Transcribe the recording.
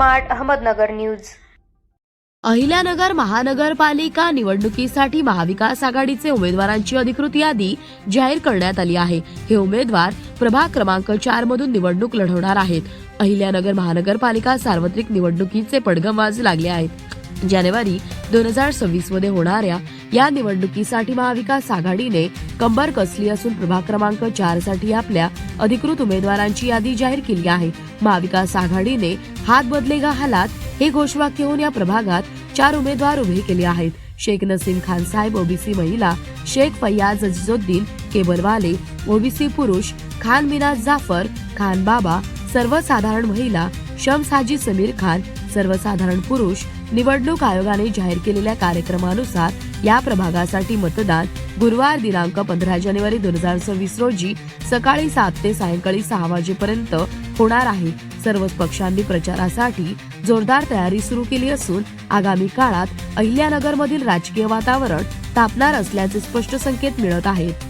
Smart Ahmednagar news. Ahilyanagar महानगरपालिका निवडणुकीसाठी महाविकास आघाडीचे उमेदवारांची अधिकृत यादी जाहीर करण्यात आली आहे. हे उमेदवार प्रभाग क्रमांक चार मधून निवडणूक लढवणार आहेत. अहिल्यानगर महानगरपालिका सार्वत्रिक निवडणुकीचे पडघम आज लागले आहेत. जानेवारी दोन हजार सव्वीसमध्ये होणाऱ्या या निवडणुकीसाठी महाविकास आघाडीने कंबर कसली असून प्रभाग क्रमांक चारसाठी आपल्या अधिकृत उमेदवारांची यादी जाहीर केली आहे. महाविकास आघाडीने हात बदलेगा हालात हे घोषवाक्य होऊन या प्रभागात चार उमेदवार उभे केले आहेत. शेख नसीम खान साहेब ओबीसी महिला शेख फैयाज अजिजुद्दीन केबलवाले ओबीसी पुरुष खान मिनाज जाफर खान बाबा सर्वसाधारण महिला शम्स हाजी समीर खान सर्वसाधारण पुरुष निवडणूक आयोगाने जाहीर केलेल्या कार्यक्रमानुसार या प्रभागासाठी मतदान गुरुवार दिनांक पंधरा जानेवारी दोन हजार सव्वीस रोजी सकाळी सात ते सायंकाळी सहा वाजेपर्यंत होणार आहे. सर्वच पक्षांनी प्रचारासाठी जोरदार तयारी सुरू केली असून आगामी काळात अहिल्यानगरमधील राजकीय वातावरण तापणार असल्याचे स्पष्ट संकेत मिळत आहेत.